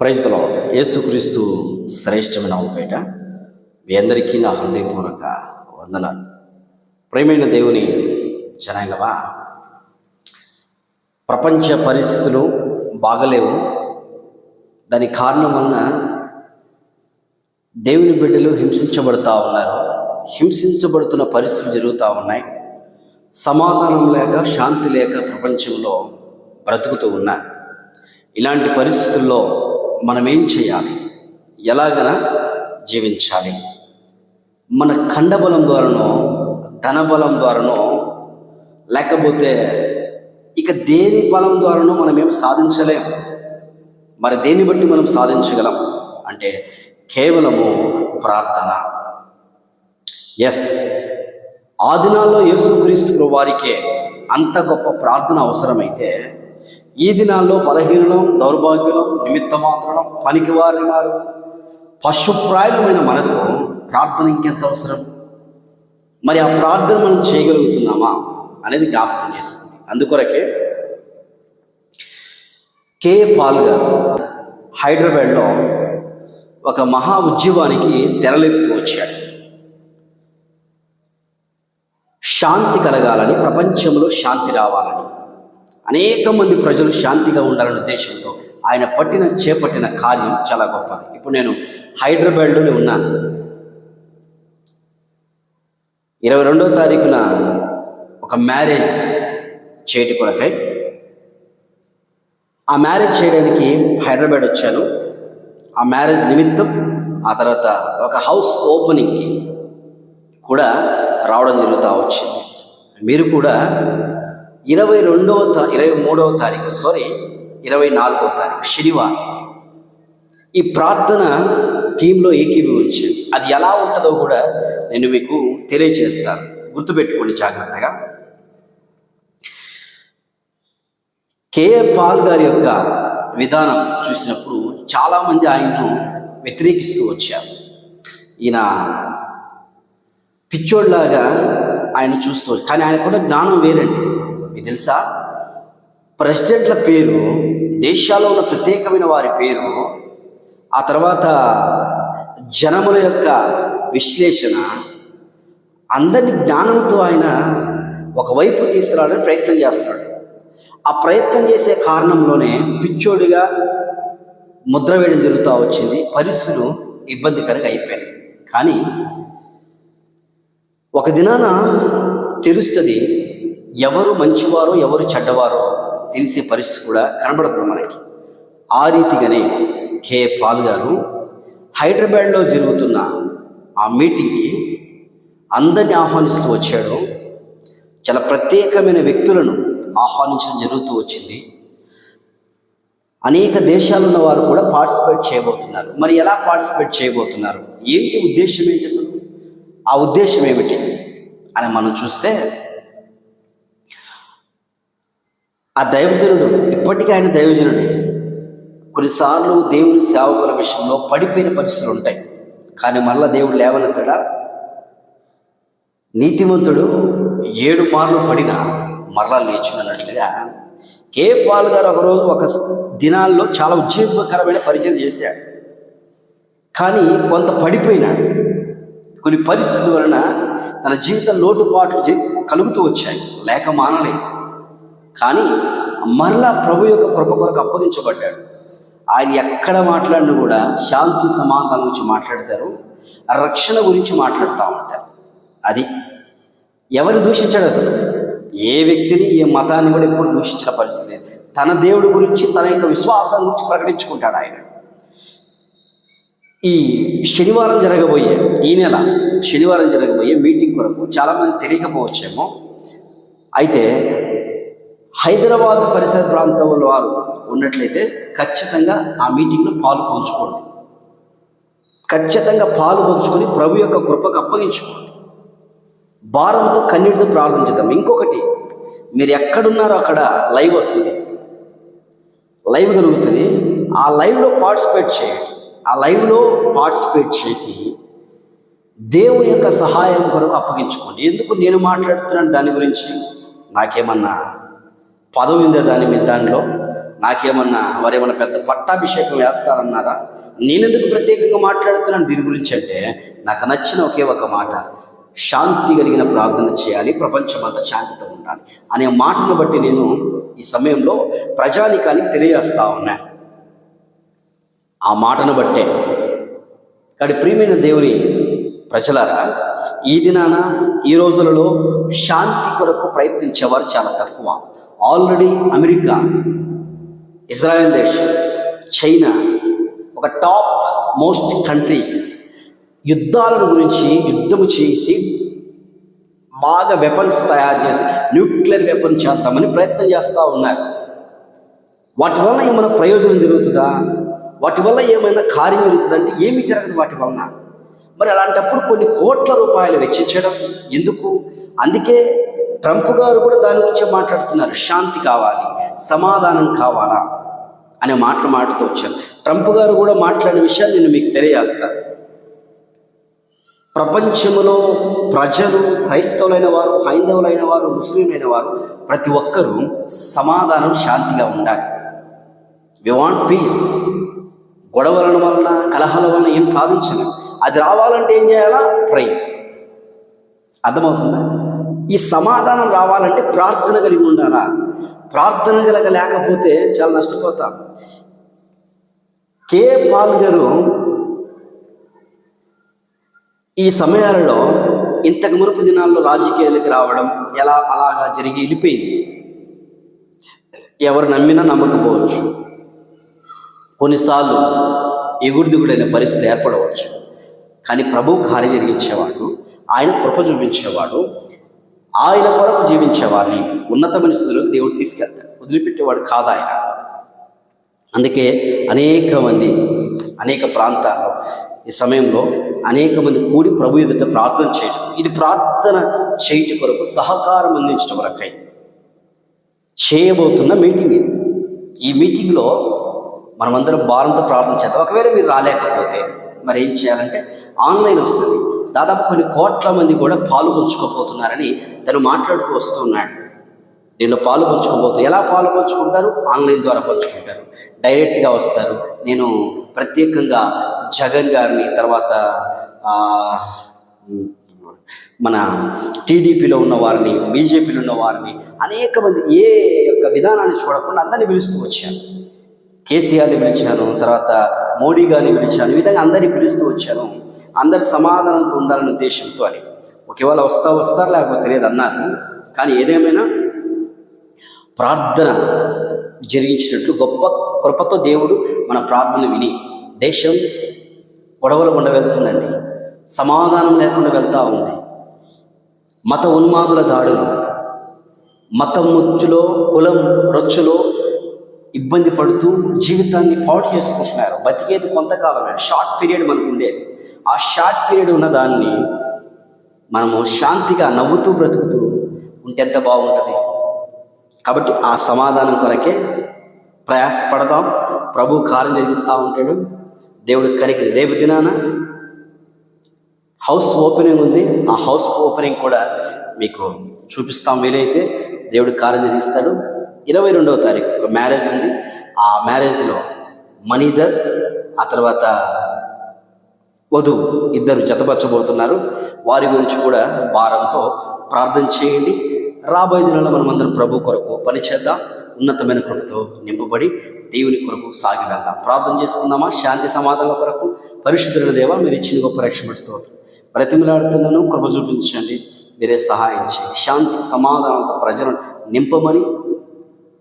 ప్రజలో యేసుక్రీస్తు శ్రేష్టమైన పేట. మీ అందరికీ నా హృదయపూర్వక వందనాలు. ప్రేమైన దేవుని జనాంగమా ప్రపంచ పరిస్థితులు బాగలేవు. దానికి కారణం వలన దేవుని బిడ్డలు హింసించబడుతూ ఉన్నారు. హింసించబడుతున్న పరిస్థితులు జరుగుతూ ఉన్నాయి. సమాధానం లేక శాంతి లేక ప్రపంచంలో బ్రతుకుతూ ఉన్నారు. ఇలాంటి పరిస్థితుల్లో మనం ఏం చేయాలి? ఎలాగన జీవించాలి? మన ఖండబలం ద్వారానో ధనబలం ద్వారానో లేకపోతే ఇక దేని బలం ద్వారానో మనం ఏం సాధించలేం. మరి దేన్ని బట్టి మనం సాధించగలం? అంటే కేవలము ప్రార్థన. ఎస్ ఆ దినాల్లో యేసుక్రీస్తు వారికే అంత గొప్ప ప్రార్థన అవసరమైతే ఈ దినాల్లో బలహీనం దౌర్భాగ్యం నిమిత్త మాత్రం పనికివారిని వారు పశుప్రాయులమైన మనకు ప్రార్థన ఇంకెంత అవసరం? మరి ఆ ప్రార్థన మనం చేయగలుగుతున్నామా అనేది జ్ఞాపకం చేస్తుంది. అందుకొరకే కే. పాల్ గారు హైదరాబాద్లో ఒక మహా ఉద్యమానికి తెరలేపుతూ వచ్చాడు. శాంతి కలగాలని ప్రపంచంలో శాంతి రావాలని. అనేక మంది ప్రజలు శాంతిగా ఉండాలనే ఉద్దేశంతో ఆయన పట్టిన చేపట్టిన కార్యం చాలా గొప్పది. ఇప్పుడు నేను హైదరాబాద్లోనే ఉన్నాను. ఇరవై రెండో తారీఖున ఒక మ్యారేజ్ చేయటి కొరకై ఆ మ్యారేజ్ చేయడానికి హైదరాబాద్ వచ్చాను. ఆ మ్యారేజ్ నిమిత్తం ఆ తర్వాత ఒక హౌస్ ఓపెనింగ్కి కూడా రావడం జరుగుతూ వచ్చింది. మీరు కూడా ఇరవై రెండవ తా ఇరవై మూడవ తారీఖు సారీ ఇరవై నాలుగవ తారీఖు శనివారం. ఈ ప్రార్థన టీంలో ఏకీభవించింది. అది ఎలా ఉంటుందో కూడా నేను మీకు తెలియజేస్తాను. గుర్తుపెట్టుకోండి జాగ్రత్తగా. కేఏ పాల్ గారి యొక్క విధానం చూసినప్పుడు చాలామంది ఆయన్ను వ్యతిరేకిస్తూ వచ్చారు. ఈయన పిచ్చోడ్లాగా ఆయన చూస్తూ కానీ ఆయనకున్న జ్ఞానం వేరండి. మీకు తెలుసా? ప్రెసిడెంట్ల పేరు దేశాల్లో ఉన్న ప్రత్యేకమైన వారి పేరు ఆ తర్వాత జనముల యొక్క విశ్లేషణ అందరిని జ్ఞానంతో ఆయన ఒకవైపు తీసుకురావడానికి ప్రయత్నం చేస్తున్నాడు. ఆ ప్రయత్నం చేసే కారణంలోనే పిచ్చోడిగా ముద్ర వేయడం జరుగుతూ వచ్చింది. పరిస్థితులు ఇబ్బందికరంగా అయిపోయాయి కానీ ఒక దినాన తెలుస్తుంది ఎవరు మంచివారో ఎవరు చెడ్డవారో తెలిసే పరిస్థితి కూడా కనబడుతుంది మనకి. ఆ రీతిగానే కే. పాల్ గారు హైదరాబాద్లో జరుగుతున్న ఆ మీటింగ్కి అందరిని ఆహ్వానిస్తూ వచ్చాడు. చాలా ప్రత్యేకమైన వ్యక్తులను ఆహ్వానించడం జరుగుతూ వచ్చింది. అనేక దేశాలు ఉన్న వారు కూడా పార్టిసిపేట్ చేయబోతున్నారు. మరి ఎలా పార్టిసిపేట్ చేయబోతున్నారు? ఏంటి ఉద్దేశం ఏంటి అసలు? ఆ ఉద్దేశం ఏమిటి అని మనం చూస్తే ఆ దైవజనుడు ఇప్పటికీ ఆయన దైవజనుడే. కొన్నిసార్లు దేవుని సేవకుల విషయంలో పడిపోయిన పరిస్థితులు ఉంటాయి. కానీ మళ్ళా దేవుడు లేవనెత్తడా? నీతిమంతుడు ఏడు మార్లు పడినా మరలా లేచున్నట్లుగా కే పాల్ గారు ఒకరోజు ఒక దినాల్లో చాలా ఉద్యోగకరమైన పరిచయం చేశాడు. కానీ కొంత పడిపోయినాడు కొన్ని పరిస్థితుల వలన తన జీవితం లోటుపాట్లు కలుగుతూ వచ్చాయి. లేక మానలేదు. కానీ మరలా ప్రభు యొక్క కృప కొరకు అప్పగించబడ్డాడు. ఆయన ఎక్కడ మాట్లాడినా కూడా శాంతి సమాధానం గురించి మాట్లాడతారు రక్షణ గురించి మాట్లాడుతూ ఉంటారు. అది ఎవరు దూషించాడు అసలు? ఏ వ్యక్తిని ఏ మతాన్ని కూడా ఎప్పుడు దూషించిన పరిస్థితి తన దేవుడి గురించి తన యొక్క విశ్వాసం గురించి ప్రకటించుకుంటాడు ఆయన. ఈ శనివారం జరగబోయే ఈ నెల శనివారం జరగబోయే మీటింగ్ కొరకు చాలామంది తెలియకపోవచ్చేమో. అయితే హైదరాబాద్ పరిసర ప్రాంతంలో వారు ఉన్నట్లయితే ఖచ్చితంగా ఆ మీటింగ్లో పాలు పంచుకోండి. ఖచ్చితంగా పాలు పంచుకొని ప్రభు యొక్క కృపకు అప్పగించుకోండి. భారంతో కన్నీటితో ప్రార్థించుదాం ఇంకొకటి మీరు ఎక్కడున్నారో అక్కడ లైవ్ వస్తుంది. లైవ్ కలుగుతుంది. ఆ లైవ్లో పార్టిసిపేట్ చేయండి. ఆ లైవ్లో పార్టిసిపేట్ చేసి దేవుని యొక్క సహాయం కొరకు అప్పగించుకోండి. ఎందుకు నేను మాట్లాడుతున్నాను దాని గురించి? నాకేమన్నా పదవి ఉందే దాని మీద దానిలో నాకేమన్నా వారేమన్నా పెద్ద పట్టాభిషేకం వేస్తారన్నారా? నేనెందుకు ప్రత్యేకంగా మాట్లాడుతున్నాను? దీని గురించి అంటే నాకు నచ్చిన ఒకే ఒక మాట. శాంతి కలిగిన ప్రార్థన చేయాలి ప్రపంచమంతా శాంతితో ఉండాలి అనే మాటను బట్టి నేను ఈ సమయంలో ప్రజానికానికి తెలియజేస్తా ఉన్నా. ఆ మాటను బట్టే. కానీ ప్రియమైన దేవుని ప్రజలారా ఈ దినాన ఈ రోజులలో శాంతి కొరకు ప్రయత్నించేవారు చాలా తక్కువ. ఆల్రెడీ అమెరికా ఇజ్రాయెల్ దేశం చైనా ఒక టాప్ మోస్ట్ కంట్రీస్ యుద్ధాలను గురించి యుద్ధము చేసి బాగా వెపన్స్ తయారు చేసి న్యూక్లియర్ వెపన్ చేద్దామని ప్రయత్నం చేస్తూ ఉన్నారు. వాటి వల్ల ఏమైనా ప్రయోజనం జరుగుతుందా? వాటి వల్ల ఏమైనా కార్యం జరుగుతుందంటే ఏమి జరగదు వాటి వలన. మరి అలాంటప్పుడు కొన్ని కోట్ల రూపాయలు వెచ్చించడం ఎందుకు? అందుకే ట్రంప్ గారు కూడా దాని గురించి మాట్లాడుతున్నారు. శాంతి కావాలి సమాధానం కావాలా అనే మాటలు మాటతో వచ్చారు. ట్రంప్ గారు కూడా మాట్లాడిన విషయాన్ని నేను మీకు తెలియజేస్తాను ప్రపంచంలో ప్రజలు క్రైస్తవులైన వారు హైందవులైన వారు ముస్లింలైన వారు ప్రతి ఒక్కరూ సమాధానం శాంతిగా ఉండాలి. వి వాంట్ పీస్ గొడవల వలన కలహాల వలన ఏం సాధించలేం. అది రావాలంటే ఏం చేయాలా? ప్రే అర్థమవుతుందా? ఈ సమాధానం రావాలంటే ప్రార్థన కలిగి ఉండాలా? ప్రార్థన కలగ లేకపోతే చాలా నష్టపోతాం. కే. పాల్ గారు ఈ సమయాలలో ఇంతకు మునుపు దినాల్లో రాజకీయాలకు రావడం ఎలా అలాగా జరిగి వెళ్ళిపోయింది? ఎవరు నమ్మినా నమ్మకపోవచ్చు. కొన్నిసార్లు ఎగురుదిగుడైన పరిస్థితులు ఏర్పడవచ్చు. కానీ ప్రభు కార్య జరిగించేవాడు ఆయన కృప చూపించేవాడు. ఆయన కొరకు జీవించేవాడిని ఉన్నతమైన స్థితిలోకి దేవుడు తీసుకెళ్తాడు. వదిలిపెట్టేవాడు కాదు ఆయన. అందుకే అనేక మంది అనేక ప్రాంతాల్లో ఈ సమయంలో అనేక మంది కూడి ప్రభు ఎదుట ప్రార్థన చేయటం ఇది ప్రార్థన చేయటం కొరకు సహకారం అందించడం వరకై చేయబోతున్న మీటింగ్ ఇది. ఈ మీటింగ్లో మనమందరం భారంతో ప్రార్థన చేద్దాం. ఒకవేళ మీరు రాలేకపోతే మరి ఏం చేయాలంటే ఆన్లైన్ వస్తుంది. దాదాపు కొన్ని కోట్ల మంది కూడా పాలు పంచుకోబోతున్నారని తను మాట్లాడుతూ వస్తున్నాడు దీనిలో పాలు పంచుకోబోతున్నారు ఎలా పాలు పంచుకుంటారు? ఆన్లైన్ ద్వారా పంచుకుంటారు. డైరెక్ట్గా వస్తారు. నేను ప్రత్యేకంగా జగన్ గారిని తర్వాత మన టీడీపీలో ఉన్న వారిని బీజేపీలో ఉన్న వారిని అనేక మంది ఏ యొక్క విధానాన్ని చూడకుండా అందరినీ పిలుస్తూ వచ్చాను. కేసీఆర్ని పిలిచాను తర్వాత మోడీ గారిని పిలిచాను ఈ విధంగా అందరినీ పిలుస్తూ వచ్చాను. అందరి సమాధానంతో ఉండాలనే ఉద్దేశంతో అని. ఒకవేళ వస్తా వస్తారు లేకపోతే తెలియదు అన్నారు. కానీ ఏదేమైనా ప్రార్థన జరిగించినట్లు గొప్ప కృపతో దేవుడు మన ప్రార్థన విని దేశం గొడవలు గుండా వెళ్తుందండి. సమాధానం లేకుండా వెళ్తూ ఉంది. మత ఉన్మాదుల దాడులు మతం ముచ్చులో కులం రొచ్చులో ఇబ్బంది పడుతూ జీవితాన్ని పాడు చేసుకుంటున్నారు. బతికేది కొంతకాలమే. షార్ట్ పీరియడ్ మనకు ఉండేది ఆ షార్ట్ పీరియడ్ ఉన్న దాన్ని మనము శాంతిగా నవ్వుతూ బ్రతుకుతూ ఉంటే ఎంత బాగుంటుంది? కాబట్టి ఆ సమాధానం కొరకే ప్రయాసపడదాం. ప్రభు కార్యం జరిగిస్తూ ఉంటాడు. దేవుడు కనికి రేపు దినాన హౌస్ ఓపెనింగ్ ఉంది. ఆ హౌస్ ఓపెనింగ్ కూడా మీకు చూపిస్తాం వీలైతే. దేవుడు కార్యం జరిగిస్తాడు. ఇరవై రెండవ తారీఖు ఒక మ్యారేజ్ ఉంది. ఆ మ్యారేజ్లో మనీధర్ ఆ తర్వాత వధువు ఇద్దరు జతపరచబోతున్నారు. వారి గురించి కూడా భారంతో ప్రార్థన చేయండి. రాబోయే దినాల్లో మనమందరం ప్రభు కొరకు పనిచేద్దాం ఉన్నతమైన కృపతో నింపబడి దేవుని కొరకు సాగి వెళ్దాం. ప్రార్థన చేసుకుందామా? శాంతి సమాధానం కొరకు పరిశుద్ధుల దేవ మీరు ఇచ్చిన గొప్ప రక్షణ స్తోత్రం. బ్రతిమలాడుతున్నాను కృప చూపించండి. మీరే సహాయం చేయండి. శాంతి సమాధానంతో ప్రజలను నింపమని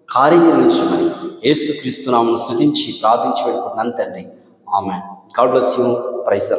కార్యం నిర్మించమని యేసుక్రీస్తునామను స్తుతించి ప్రార్థించి వెళ్ళిపోతున్నాను తండ్రి. ఆమె காட் பிளஸ் யூ பிரைஸ்